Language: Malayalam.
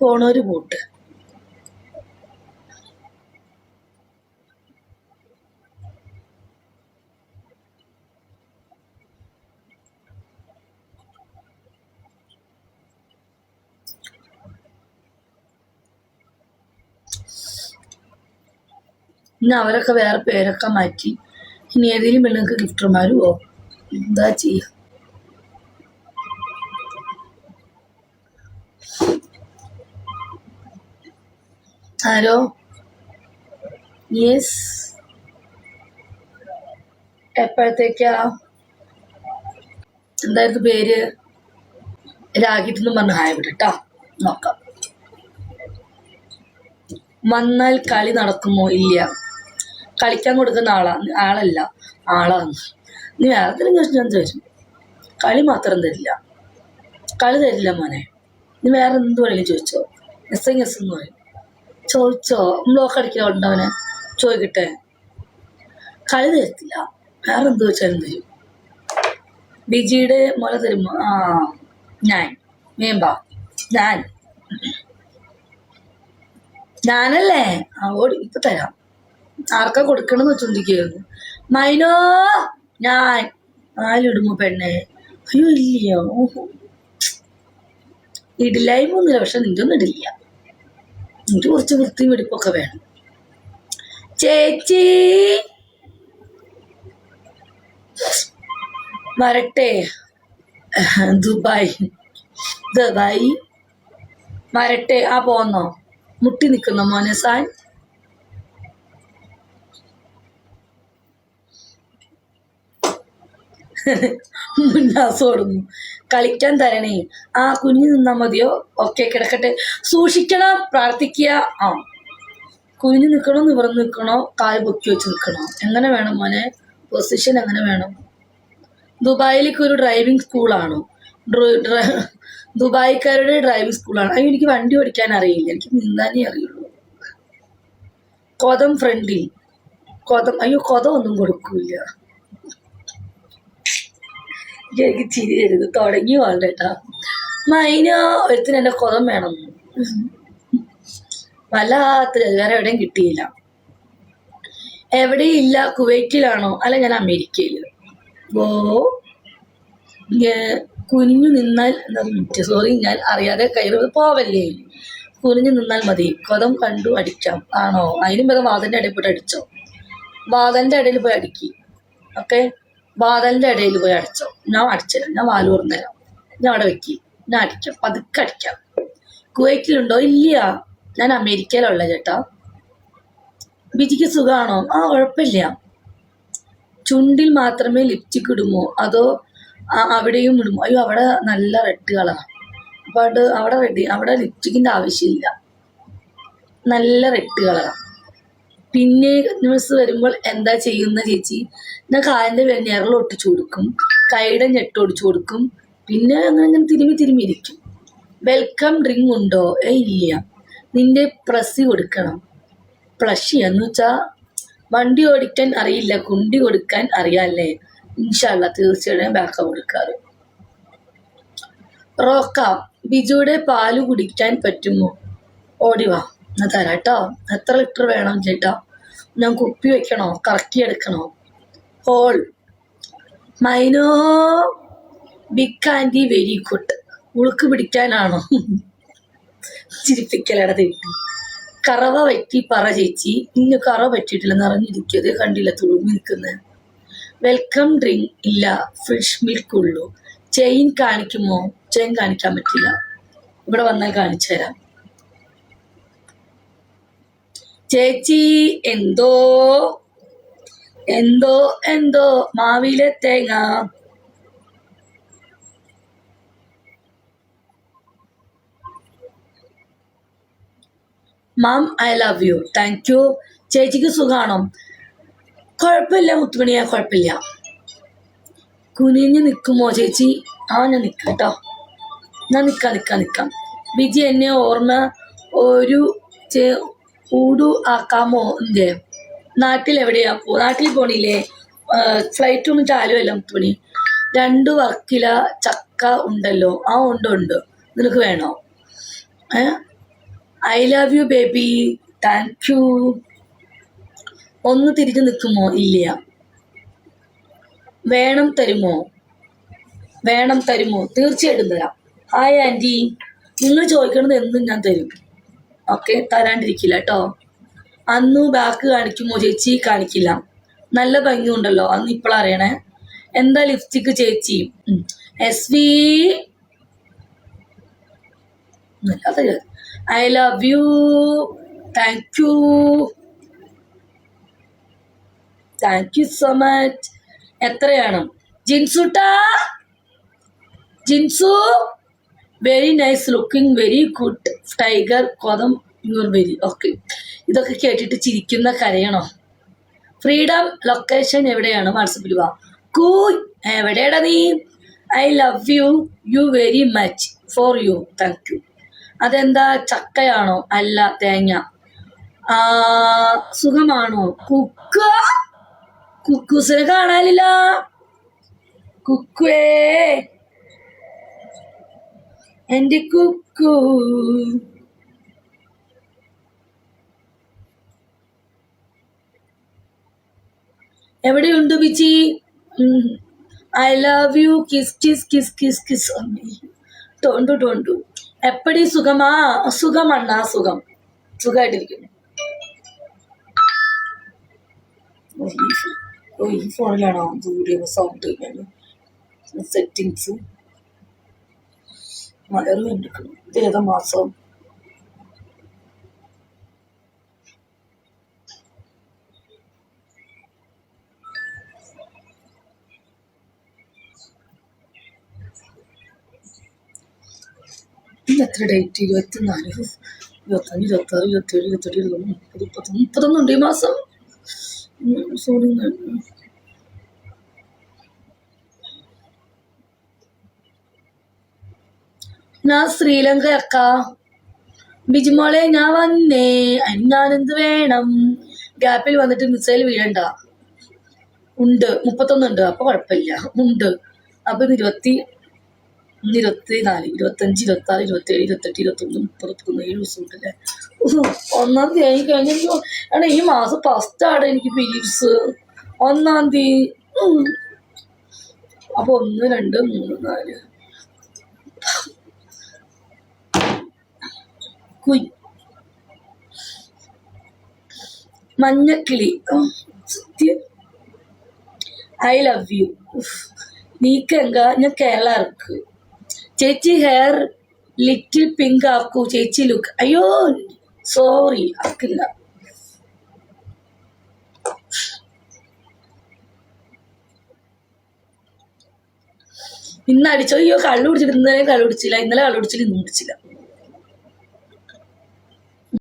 പോണോര് പോട്ട് ഇനി അവരൊക്കെ വേറെ പേരൊക്കെ മാറ്റി. ഇനി ഏതെങ്കിലും പെണ്ണുങ്ങൾക്ക് ഗിഫ്റ്റർമാരുമോ എന്താ ചെയ്യുക ആരോ യെസ് എപ്പോഴത്തേക്കാ എന്തായിരുന്നു പേര് രാഗിട്ടെന്ന് പറഞ്ഞ ഹായ് വിടട്ടോ നോക്കാം വന്നാൽ കളി നടക്കുമോ? ഇല്ല. കളിക്കാൻ കൊടുക്കുന്ന ആളാ ആളല്ല ആളാണ്. നീ വേറെ എന്തെങ്കിലും ചോദിച്ചാൽ ഞാൻ തരും കളി മാത്രം തരില്ല. കളി തരില്ല മോനെ. നീ വേറെ എന്ത് വേണമെങ്കിലും ചോദിച്ചോ. എസ് എൻ എസ് എന്ന് പറയും. ചോദിച്ചോ? ബ്ലോക്ക് അടിക്കാറുണ്ട് അവനെ? ചോദിക്കട്ടെ. കളി തരത്തില്ല വേറെ എന്ത് വെച്ചാലും തരും ബിജിയുടെ മുല തരുമോ ആ ഞാൻ. മേമ്പാ ഞാൻ. ഞാനല്ലേ? ആ ഓടി ഇപ്പൊ തരാം. ആർക്കാ കൊടുക്കണമെന്ന് വെച്ചോണ്ടിരിക്കുന്നു മൈനോ ഞാൻ. നാലിടുമോ പെണ്ണെ? അയ്യോ ഇല്ലയോ. ഇടില്ലായ്മ ഒന്നുമില്ല പക്ഷെ നിന്റെ ഒന്നും ഇടില്ല. എനിക്ക് കുറച്ച് വൃത്തിയും വെടിപ്പൊക്കെ വേണം. ചേച്ചി! വരട്ടെ. ദുബായ്. ദുബായ്. വരട്ടെ. ആ പോന്നോ. മുട്ടി നിൽക്കുന്നോ മോനെ സാൻ. മുന്നാസ് ഓടുന്നു കളിക്കാൻ തരണേ. ആ കുഞ്ഞു നിന്നാ മതിയോ? ഒക്കെ കിടക്കട്ടെ. സൂക്ഷിക്കണം പ്രാർത്ഥിക്കുക. ആ. കുഞ്ഞു നിൽക്കണോ നിവർന്ന് നിൽക്കണോ കാൽ പൊക്കി വെച്ച് നിൽക്കണോ എങ്ങനെ വേണം മോനെ? പൊസിഷൻ എങ്ങനെ വേണം? ദുബായിലേക്ക് ഒരു ഡ്രൈവിംഗ് സ്കൂളാണോ ദുബായിക്കാരുടെ ഡ്രൈവിംഗ് സ്കൂളാണ് അയ്യോ എനിക്ക് വണ്ടി ഓടിക്കാൻ അറിയില്ല. എനിക്ക് നിന്നാനേ അറിയുള്ളൂ. കൊതം ഫ്രണ്ടിൽ കൊതം അയ്യോ കൊതം ഒന്നും കൊടുക്കൂല എനിക്ക് ചിരി തരുന്നു തുടങ്ങി വേണ്ടേട്ടാ മൈന ഒരുത്തിന് എന്റെ കുതം വേണം. വല്ലാത്ത വേറെ എവിടെയും കിട്ടിയില്ല. എവിടെയും ഇല്ല കുവൈറ്റിലാണോ? അല്ല ഞാൻ അമേരിക്കയിൽ ഓ കുനിഞ്ഞു നിന്നാൽ സോറി ഞാൻ അറിയാതെ കയറി പോവല്ലേ? കുനിഞ്ഞു നിന്നാൽ മതി. കൊതം കണ്ടു അടിക്കാം. ആണോ? അതിനും വരെ വാതന്റെ ഇടയിൽ പോയിട്ട് അടിച്ചോ? വാതന്റെ ഇടയിൽ പോയി അടിക്കി. ഓക്കെ? വാതലിന്റെ ഇടയിൽ പോയി അടച്ചോ. ഞാൻ അടിച്ചില്ല. ഞാൻ വാൽ തുറന്നുതരാം ഞാൻ അവിടെ വെക്കി. ഞാൻ അടിക്കാം. പതുക്കെ അടിക്കാം. കുവൈറ്റിലുണ്ടോ? ഇല്ല. ഞാൻ അമേരിക്കയിലുള്ള ചേട്ടാ. ബിജിക്ക് സുഖമാണോ ആ കുഴപ്പമില്ല. ചുണ്ടിൽ മാത്രമേ ലിപ്സ്റ്റിക് ഇടുമോ? അതോ അവിടെയും ഇടുമോ? അയ്യോ അവിടെ നല്ല റെഡ് കളറാണ് അപ്പോൾ അത് അവിടെ റെഡി അവിടെ ലിപ്സ്റ്റിക്കിന്റെ ആവശ്യമില്ല. നല്ല റെഡ് കളറാണ് പിന്നെ കസ്റ്റമേഴ്സ് വരുമ്പോൾ എന്താ ചെയ്യുന്ന ചേച്ചി? ഞാൻ കാലിന്റെ വെണ്ണീറിൽ ഒട്ടിച്ചു കൊടുക്കും. കൈയുടെ ഞെട്ട് ഒടിച്ചു കൊടുക്കും. പിന്നെ അങ്ങനെ അങ്ങനെ തിരുമി തിരുമി ഇരിക്കും. വെൽക്കം ഡ്രിങ്ക് ഉണ്ടോ? ഏ ഇല്ല. നിന്റെ പ്രസി കൊടുക്കണം. പ്ലഷ് എന്ന് വെച്ചാൽ വണ്ടി ഓടിക്കാൻ അറിയില്ല. കുണ്ടി കൊടുക്കാൻ അറിയാല്ലേ ഇൻഷല്ല തീർച്ചയായും ബാക്ക കൊടുക്കാറ്. റോക്ക ബിജുയുടെ പാൽ കുടിക്കാൻ പറ്റുമോ? ഓടി വാ. ഞാൻ തരാം കേട്ടോ. എത്ര ലിറ്റർ വേണം ചേട്ടാ? ഞാൻ കുപ്പി വെക്കണോ? കറക്കി എടുക്കണോ? ഹോൾ. മൈനോ ബിഗ് ആന്റി വെരി ഗുഡ് ഉളുക്ക് പിടിക്കാനാണോ? ചിരിപ്പിക്കലട തെറ്റി കറവ പറ്റി പറ ചേച്ചി. ഇന്ന് കറ പറ്റിയിട്ടില്ല. നിറഞ്ഞിരിക്കത് കണ്ടില്ല തുളുമ്പി നിൽക്കുന്നത് വെൽക്കം ഡ്രിങ്ക് ഇല്ല. ഫ്രഷ് മിൽക്ക് ഉള്ളൂ. ചെയിൻ കാണിക്കുമോ? ചെയിൻ കാണിക്കാൻ പറ്റില്ല. ഇവിടെ വന്നാൽ കാണിച്ചു തരാം ചേച്ചി എന്തോ എന്തോ എന്തോ മാവിലെ തേങ്ങ. Ma'am I love you. Thank you. ചേച്ചിക്ക് സുഖാണോ? കുഴപ്പമില്ല മുത്തുമണിയാ കുഴപ്പമില്ല. കുനിഞ്ഞ് നിൽക്കുമോ ചേച്ചി? ആ ഞാൻ നിൽക്കാം കേട്ടോ. ഞാൻ നിൽക്കാം നിൽക്കാം നിൽക്കാം. ബിജി എന്നെ ഓർമ്മ ഒരു ഊടു ആക്കാമോ എന്തേ പോ? നാട്ടിൽ പോണില്ലേ? ഫ്ലൈറ്റ് ഒന്നും ചാലുമല്ല മുത്തുമണി രണ്ട് വർക്കില ചക്ക ഉണ്ടല്ലോ. ആ ഉണ്ട് ഉണ്ട്. നിനക്ക് വേണോ? I love you baby thank you ഒന്ന് തിരിഞ്ഞു നിൽക്കുമോ? ഇല്ല. വേണം തരുമോ? വേണം തരുമോ? തീർച്ചയായിട്ടും തരാം. ഹായ് ആന്റി നിങ്ങൾ ചോദിക്കണത് എന്തും ഞാൻ തരും. ഓക്കെ തരാണ്ടിരിക്കില്ല കേട്ടോ. അന്നു ബാക്ക് കാണിക്കുമോ ചേച്ചി? കാണിക്കില്ല. നല്ല ഭംഗിയുണ്ടല്ലോ അന്ന് ഇപ്പോഴറിയണേ എന്താ ലിപ്സ്റ്റിക്ക് ചേച്ചി? S V I love you thank you thank you so much എത്രയാണ്? ജിൻസുട്ടാ ജിൻസു? Very nice looking very good tiger കൊതം very. Okay ഇതൊക്കെ കേട്ടിട്ട് ചിരിക്കുന്ന കരയണോ? ഫ്രീഡം ലൊക്കേഷൻ എവിടെയാണ്? വാട്സപ്പിൽ വാ. കൂയ് എവിടെയാടാ നീ? I love you you very much for you thank you അതെന്താ? ചക്കയാണോ? അല്ല തേങ്ങ. സുഖമാണോ? കുക്ക. കുക്കൂസിനെ കാണാനില്ല. കുക്കുവേ. എന്റെ കുക്കു. എവിടെയുണ്ട് ബിച്ചി? I love you. Kiss kiss kiss kiss kiss ടോണ്ടു ടോണ്ടു എപ്പടി സുഖമാ? സുഖമണ്ണ സുഖം. സുഖമായിട്ടിരിക്കുന്നു ഈ ഫോണിലാണോ? ദൂരെ സൗണ്ട് സെറ്റിങ്സ് വയറ് കണ്ടിരിക്കണം ഇത് ഏതാ എത്ര ഡേറ്റ് ഇരുപത്തിനാല് ഇരുപത്തഞ്ച് ഇരുപത്താറ് ഇരുപത്തേഴ് ഇരുപത്തെട്ട് ഇരുപത്തൊന്ന് മുപ്പത് മുപ്പത്തൊന്ന് മുപ്പത്തൊന്നുണ്ട് ഈ മാസം. സോറി ഞാൻ ശ്രീലങ്ക അക്ക ബിജിമോളെ ഞാൻ വന്നേ. ഞാൻ എന്ത് വേണം? ഗ്യാപ്പിൽ വന്നിട്ട് മിസൈൽ വീഴണ്ട. ഉണ്ട് മുപ്പത്തൊന്നുണ്ട്. അപ്പൊ കുഴപ്പമില്ല. ഉണ്ട്. അപ്പൊ ഇരുപത്തി ഇരുപത്തി നാല് ഇരുപത്തഞ്ച് ഇരുപത്തി ആറ് ഇരുപത്തി ഏഴ് ഇരുപത്തെട്ട് ഇരുപത്തൊന്ന് മുപ്പത് മുപ്പത്തൊന്ന് ഏഴ് ദിവസം ഉണ്ടല്ലേ ഒന്നാം തീയതി കഴിഞ്ഞു ആണ് ഈ മാസം ഫസ്റ്റ് ആണ് എനിക്ക് പീരീഡ്സ് ഒന്നാം തീയതി. അപ്പൊ ഒന്ന് രണ്ട് മൂന്ന് നാല്. കുയ് മഞ്ഞക്കിളി. സത്യം. ഐ ലവ് യു നീക്കെങ്ക ഞാൻ കേരള ഇറക്ക് ചേച്ചി ഹെയർ ലിറ്റിൽ പിങ്ക് ആക്കൂ. ചേച്ചി ലുക്ക് അയ്യോ സോറി ആക്കില്ല. ഇന്ന് അടിച്ചോ അയ്യോ കള്ളു പിടിച്ചിട്ട് ഇന്നലെ കള്ളു പിടിച്ചില്ല ഇന്നലെ കള്ളു പിടിച്ചില്ല ഇന്നും കുടിച്ചില്ല.